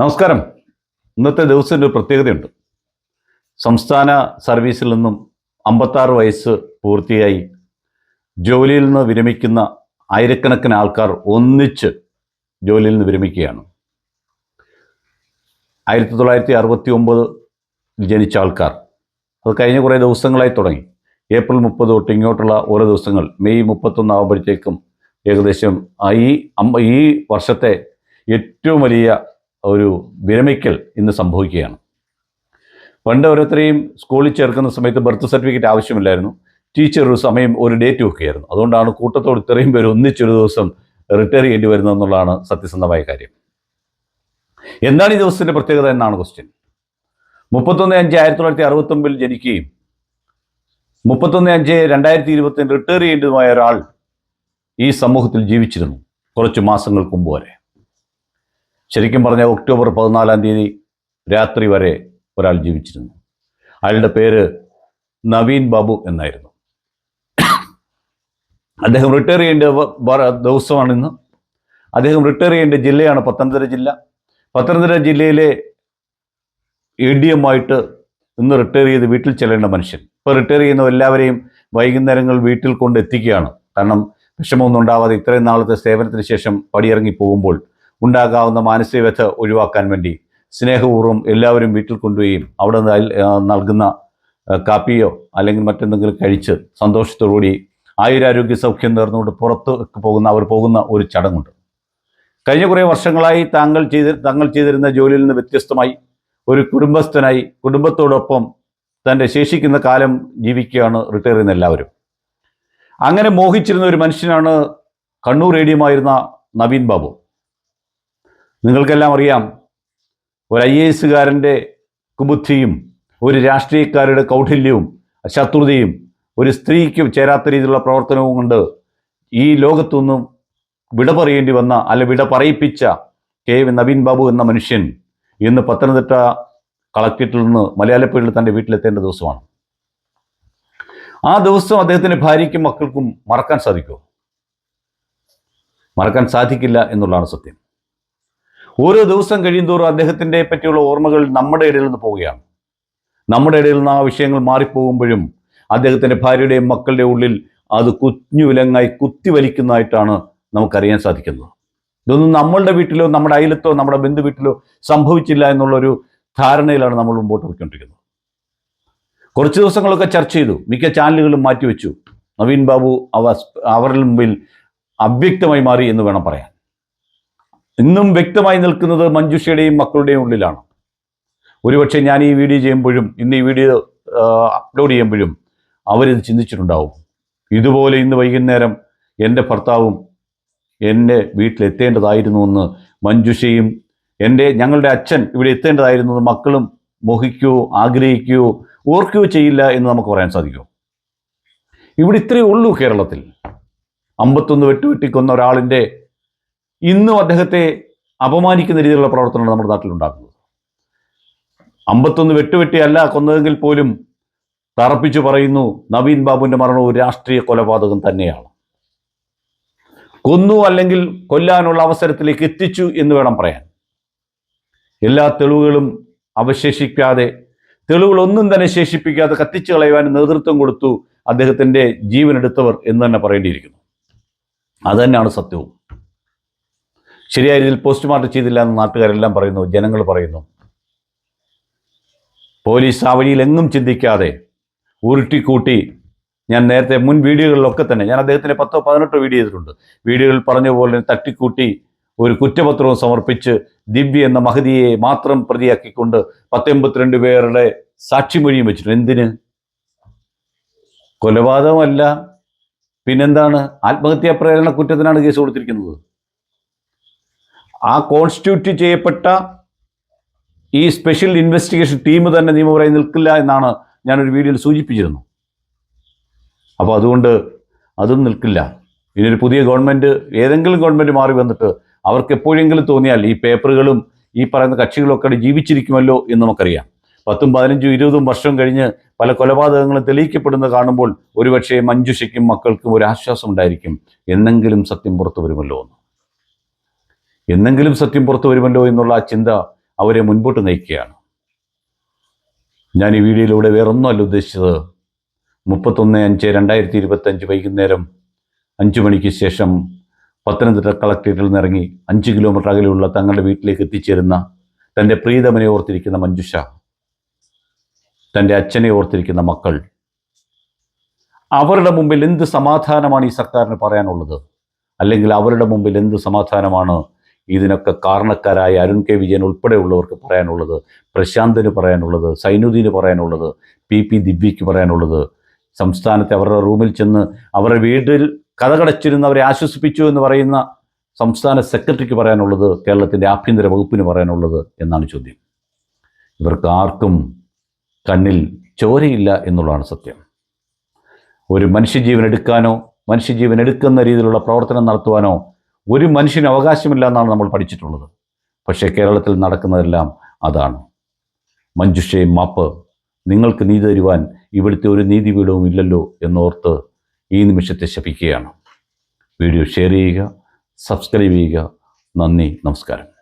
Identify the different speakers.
Speaker 1: നമസ്കാരം. ഇന്നത്തെ ദിവസം ഒരു പ്രത്യേകതയുണ്ട്. സംസ്ഥാന സർവീസിൽ നിന്നും അമ്പത്താറ് വയസ്സ് പൂർത്തിയായി ജോലിയിൽ നിന്ന് വിരമിക്കുന്ന ആയിരക്കണക്കിന് ആൾക്കാർ ഒന്നിച്ച് ജോലിയിൽ നിന്ന് വിരമിക്കുകയാണ്. ആയിരത്തി തൊള്ളായിരത്തി അറുപത്തി ഒമ്പത് ജനിച്ച ആൾക്കാർ. അത് കഴിഞ്ഞ കുറേ ദിവസങ്ങളായി തുടങ്ങി. ഏപ്രിൽ മുപ്പത് തൊട്ട് ഇങ്ങോട്ടുള്ള ഓരോ ദിവസങ്ങൾ മെയ് മുപ്പത്തൊന്ന് ആകുമ്പോഴത്തേക്കും ഏകദേശം ഈ ഈ വർഷത്തെ ഏറ്റവും വലിയ ഒരു വിരമിക്കൽ ഇന്ന് സംഭവിക്കുകയാണ്. പണ്ട് ഓരോരുത്തരെയും സ്കൂളിൽ ചേർക്കുന്ന സമയത്ത് ബർത്ത് സർട്ടിഫിക്കറ്റ് ആവശ്യമില്ലായിരുന്നു. ടീച്ചർ ഒരു സമയം ഒരു ഡേറ്റ് വെക്കുകയായിരുന്നു. അതുകൊണ്ടാണ് കൂട്ടത്തോട് ഇത്രയും പേര് ഒന്നിച്ചൊരു ദിവസം റിട്ടയർ ചെയ്യേണ്ടി വരുന്നത് എന്നുള്ളതാണ് സത്യസന്ധമായ കാര്യം. എന്താണ് ഈ ദിവസത്തിന്റെ പ്രത്യേകത എന്നാണ് ക്വസ്റ്റ്യൻ മുപ്പത്തൊന്ന് അഞ്ച് ആയിരത്തി തൊള്ളായിരത്തി അറുപത്തൊമ്പതിൽ ജനിക്കുകയും മുപ്പത്തൊന്ന് അഞ്ച് രണ്ടായിരത്തി ഇരുപത്തി റിട്ടയർ ചെയ്യേണ്ടതുമായ ഒരാൾ ഈ സമൂഹത്തിൽ ജീവിച്ചിരുന്നു കുറച്ച് മാസങ്ങൾക്ക് മുമ്പ് വരെ. ശരിക്കും പറഞ്ഞാൽ ഒക്ടോബർ പതിനാലാം തീയതി രാത്രി വരെ ഒരാൾ ജീവിച്ചിരുന്നു. അയാളുടെ പേര് നവീൻ ബാബു എന്നായിരുന്നു. അദ്ദേഹം റിട്ടയർ ചെയ്യേണ്ട ദിവസമാണിന്ന്. അദ്ദേഹം റിട്ടയർ ചെയ്യേണ്ട ജില്ലയാണ് പത്തനംതിട്ട ജില്ല. പത്തനംതിട്ട ജില്ലയിലെ എ ഡി എം ആയിട്ട് ഇന്ന് റിട്ടയർ ചെയ്ത് വീട്ടിൽ ചെല്ലേണ്ട മനുഷ്യൻ. ഇപ്പോൾ റിട്ടയർ ചെയ്യുന്ന എല്ലാവരെയും വൈകുന്നേരങ്ങൾ വീട്ടിൽ കൊണ്ട് എത്തിക്കുകയാണ്. കാരണം വിഷമമൊന്നും ഉണ്ടാവാതെ ഇത്രയും നാളത്തെ സേവനത്തിന് ശേഷം പടിയിറങ്ങി പോകുമ്പോൾ ഉണ്ടാകാവുന്ന മാനസിക വ്യഥ ഒഴിവാക്കാൻ വേണ്ടി സ്നേഹപൂർവം എല്ലാവരും വീട്ടിൽ കൊണ്ടുപോയി അവിടെ നൽകുന്ന കാപ്പിയോ അല്ലെങ്കിൽ മറ്റെന്തെങ്കിലും കഴിച്ച് സന്തോഷത്തോടുകൂടി ആയുരാരോഗ്യ സൗഖ്യം നേർന്നുകൊണ്ട് പുറത്ത് പോകുന്ന അവർ പോകുന്ന ഒരു ചടങ്ങുണ്ട്. കഴിഞ്ഞ കുറേ വർഷങ്ങളായി താങ്കൾ ചെയ്ത് താങ്കൾ ചെയ്തിരുന്ന ജോലിയിൽ നിന്ന് വ്യത്യസ്തമായി ഒരു കുടുംബസ്ഥനായി കുടുംബത്തോടൊപ്പം തന്റെ ശേഷിക്കുന്ന കാലം ജീവിക്കുകയാണ് റിട്ടയർ ചെയ്യുന്ന എല്ലാവരും. അങ്ങനെ മോഹിച്ചിരുന്ന ഒരു മനുഷ്യനാണ് കണ്ണൂർ റേഡിയമായിരുന്ന നവീൻ ബാബു. നിങ്ങൾക്കെല്ലാം അറിയാം ഒരു ഐ എ എസുകാരന്റെ കുബുദ്ധിയും ഒരു രാഷ്ട്രീയക്കാരുടെ കൗഠല്യവും ശത്രുതയും ഒരു സ്ത്രീക്ക് ചേരാത്ത രീതിയിലുള്ള പ്രവർത്തനവും കൊണ്ട് ഈ ലോകത്തുനിന്നും വിട പറയേണ്ടി വന്ന അല്ല വിട പറയിപ്പിച്ച കെ നവീൻ ബാബു എന്ന മനുഷ്യൻ ഇന്ന് പത്തനംതിട്ട കളക്ടറേറ്റിൽ നിന്ന് മലയാളപ്പുഴയിൽ തന്റെ വീട്ടിലെത്തേണ്ട ദിവസമാണ്. ആ ദിവസം അദ്ദേഹത്തിന്റെ ഭാര്യയ്ക്കും മക്കൾക്കും മറക്കാൻ സാധിക്കുമോ? മറക്കാൻ സാധിക്കില്ല എന്നുള്ളതാണ് സത്യം. ഓരോ ദിവസം കഴിയുന്തോറും അദ്ദേഹത്തിന്റെ പറ്റിയുള്ള ഓർമ്മകൾ നമ്മുടെ ഇടയിൽ നിന്ന് പോവുകയാണ്. നമ്മുടെ ഇടയിൽ നിന്ന് ആ വിഷയങ്ങൾ മാറിപ്പോകുമ്പോഴും അദ്ദേഹത്തിന്റെ ഭാര്യയുടെയും മക്കളുടെ ഉള്ളിൽ അത് കുഞ്ഞു വിലങ്ങായി കുത്തിവലിക്കുന്നതായിട്ടാണ് നമുക്കറിയാൻ സാധിക്കുന്നത്. ഇതൊന്നും നമ്മളുടെ വീട്ടിലോ നമ്മുടെ അയലത്തോ നമ്മുടെ ബന്ധു വീട്ടിലോ സംഭവിച്ചില്ല എന്നുള്ളൊരു ധാരണയിലാണ് നമ്മൾ മുമ്പോട്ട് പോയിക്കൊണ്ടിരിക്കുന്നത്. കുറച്ച് ദിവസങ്ങളൊക്കെ ചർച്ച ചെയ്തു. മിക്ക ചാനലുകളും മാറ്റിവെച്ചു. നവീൻ ബാബു അവ അവരുടെ മുമ്പിൽ അവ്യക്തമായി മാറി എന്ന് വേണം പറയാൻ. ഇന്നും വ്യക്തമായി നിൽക്കുന്നത് മഞ്ജുഷയുടെയും മക്കളുടെയും ഉള്ളിലാണ്. ഒരുപക്ഷെ ഞാൻ ഈ വീഡിയോ ചെയ്യുമ്പോഴും ഇന്ന് ഈ വീഡിയോ അപ്ലോഡ് ചെയ്യുമ്പോഴും അവരിത് ചിന്തിച്ചിട്ടുണ്ടാവും. ഇതുപോലെ ഇന്ന് വൈകുന്നേരം എന്റെ ഭർത്താവും എന്റെ വീട്ടിലെത്തേണ്ടതായിരുന്നു എന്ന് മഞ്ജുഷയും എന്റെ ഞങ്ങളുടെ അച്ഛൻ ഇവിടെ എത്തേണ്ടതായിരുന്നു മക്കളും മോഹിക്കുകയോ ആഗ്രഹിക്കുകയോ ഓർക്കുകയോ ചെയ്യില്ല എന്ന് നമുക്ക് പറയാൻ സാധിക്കും. ഇവിടെ ഇത്രയേ ഉള്ളൂ കേരളത്തിൽ. അമ്പത്തൊന്ന് വെട്ടുവെട്ടിക്കൊന്ന ഒരാളിന്റെ ഇന്നും അദ്ദേഹത്തെ അപമാനിക്കുന്ന രീതിയിലുള്ള പ്രവർത്തനമാണ് നമ്മുടെ നാട്ടിലുണ്ടാക്കുന്നത്. അമ്പത്തൊന്ന് വെട്ടുവെട്ടിയല്ല കൊന്നതെങ്കിൽ പോലും തറപ്പിച്ചു പറയുന്നു നവീൻ ബാബുവിന്റെ മരണം ഒരു രാഷ്ട്രീയ കൊലപാതകം തന്നെയാണ്. കൊന്നു അല്ലെങ്കിൽ കൊല്ലാനുള്ള അവസരത്തിലേക്ക് എത്തിച്ചു എന്ന് വേണം പറയാൻ. എല്ലാ തെളിവുകളും അവശേഷിക്കാതെ തെളിവുകളൊന്നും തന്നെ ശേഷിപ്പിക്കാതെ കത്തിച്ചു കളയുവാൻ നേതൃത്വം കൊടുത്തു അദ്ദേഹത്തിന്റെ ജീവനെടുത്തവർ എന്ന് തന്നെ പറയേണ്ടിയിരിക്കുന്നു. അത് തന്നെയാണ് സത്യവും. ശരിയായ രീതിയിൽ പോസ്റ്റ്മോർട്ടം ചെയ്തില്ല എന്ന് നാട്ടുകാരെല്ലാം പറയുന്നു ജനങ്ങൾ പറയുന്നു. പോലീസ് ആ വഴിയിലെങ്ങും ചിന്തിക്കാതെ ഉരുട്ടിക്കൂട്ടി. ഞാൻ നേരത്തെ മുൻ വീഡിയോകളിലൊക്കെ തന്നെ ഞാൻ അദ്ദേഹത്തിന് പത്തോ പതിനെട്ടോ വീഡിയോ ചെയ്തിട്ടുണ്ട്. വീഡിയോകളിൽ പറഞ്ഞ പോലെ തട്ടിക്കൂട്ടി ഒരു കുറ്റപത്രവും സമർപ്പിച്ച് ദിവ്യ എന്ന മഹതിയെ മാത്രം പ്രതിയാക്കിക്കൊണ്ട് പത്തൊമ്പത്തിരണ്ട് പേരുടെ സാക്ഷിമൊഴിയും വെച്ചിട്ടുണ്ട്. എന്തിന്? കൊലപാതകമല്ല. പിന്നെന്താണ്? ആത്മഹത്യാ പ്രേരണ കുറ്റത്തിനാണ് കേസ് കൊടുത്തിരിക്കുന്നത്. ആ കോൺസ്റ്റിറ്റ്യൂട്ട് ചെയ്യപ്പെട്ട ഈ സ്പെഷ്യൽ ഇൻവെസ്റ്റിഗേഷൻ ടീം തന്നെ നിയമപരമായി നിൽക്കില്ല എന്നാണ് ഞാനൊരു വീഡിയോയിൽ സൂചിപ്പിച്ചിരുന്നു. അപ്പോൾ അതുകൊണ്ട് അതും നിൽക്കില്ല. ഇനിയൊരു പുതിയ ഗവൺമെന്റ് ഏതെങ്കിലും ഗവൺമെന്റ് മാറി വന്നിട്ട് അവർക്ക് എപ്പോഴെങ്കിലും തോന്നിയാൽ ഈ പേപ്പറുകളും ഈ പറയുന്ന കക്ഷികളൊക്കെ ജീവിച്ചിരിക്കുമല്ലോ എന്ന് നമുക്കറിയാം. പത്തും പതിനഞ്ചും ഇരുപതും വർഷം കഴിഞ്ഞ് പല കൊലപാതകങ്ങളും തെളിയിക്കപ്പെടുന്നത് കാണുമ്പോൾ ഒരുപക്ഷെ മഞ്ജുഷയ്ക്കും മക്കൾക്കും ഒരു ആശ്വാസം ഉണ്ടായിരിക്കും. എന്നെങ്കിലും സത്യം പുറത്തു വരുമല്ലോ എന്ന്. എന്നെങ്കിലും സത്യം പുറത്തു വരുമല്ലോ എന്നുള്ള ആ ചിന്ത അവരെ മുൻപോട്ട് നയിക്കുകയാണ്. ഞാൻ ഈ വീഡിയോയിലൂടെ വേറൊന്നുമല്ല ഉദ്ദേശിച്ചത്. മുപ്പത്തൊന്ന് അഞ്ച് രണ്ടായിരത്തി ഇരുപത്തഞ്ച് വൈകുന്നേരം അഞ്ച് മണിക്ക് ശേഷം പത്തനംതിട്ട കളക്ട്രേറ്റിൽ നിന്നിറങ്ങി അഞ്ച് കിലോമീറ്റർ അകലെയുള്ള തങ്ങളുടെ വീട്ടിലേക്ക് എത്തിച്ചേരുന്ന തന്റെ പ്രീതമനെ ഓർത്തിരിക്കുന്ന മഞ്ജുഷ തന്റെ അച്ഛനെ ഓർത്തിരിക്കുന്ന മക്കൾ. അവരുടെ മുമ്പിൽ എന്ത് സമാധാനമാണ് ഈ സർക്കാരിന് പറയാനുള്ളത്? അല്ലെങ്കിൽ അവരുടെ മുമ്പിൽ എന്ത് സമാധാനമാണ് ഇതിനൊക്കെ കാരണക്കാരായ അരുൺ കെ വിജയൻ ഉൾപ്പെടെയുള്ളവർക്ക് പറയാനുള്ളത് പ്രശാന്തിന് പറയാനുള്ളത് സൈനുദ്ദീന് പറയാനുള്ളത് പി പി ദിവ്യയ്ക്ക് പറയാനുള്ളത്. സംസ്ഥാനത്തെ അവരുടെ റൂമിൽ ചെന്ന് അവരുടെ വീട്ടിൽ കഥകടച്ചിരുന്ന് അവരെ ആശ്വസിപ്പിച്ചു എന്ന് പറയുന്ന സംസ്ഥാന സെക്രട്ടറിക്ക് പറയാനുള്ളത് കേരളത്തിന്റെ ആഭ്യന്തര വകുപ്പിന് പറയാനുള്ളത് എന്നാണ് ചോദ്യം. ഇവർക്ക് ആർക്കും കണ്ണിൽ ചോരയില്ല എന്നുള്ളതാണ് സത്യം. ഒരു മനുഷ്യജീവൻ എടുക്കാനോ മനുഷ്യജീവൻ എടുക്കുന്ന രീതിയിലുള്ള പ്രവർത്തനം നടത്തുവാനോ ഒരു മനുഷ്യന് അവകാശമില്ല എന്നാണ് നമ്മൾ പഠിച്ചിട്ടുള്ളത്. പക്ഷേ കേരളത്തിൽ നടക്കുന്നതെല്ലാം അതാണ്. മഞ്ജുഷേ മാപ്പ് നിങ്ങൾക്ക് നീതി തരുവാൻ ഇവിടുത്തെ ഒരു നീതിപീഠവും ഇല്ലല്ലോ എന്നോർത്ത് ഈ നിമിഷത്തെ ശപിക്കുകയാണ്. വീഡിയോ ഷെയർ ചെയ്യുക സബ്സ്ക്രൈബ് ചെയ്യുക. നന്ദി നമസ്കാരം.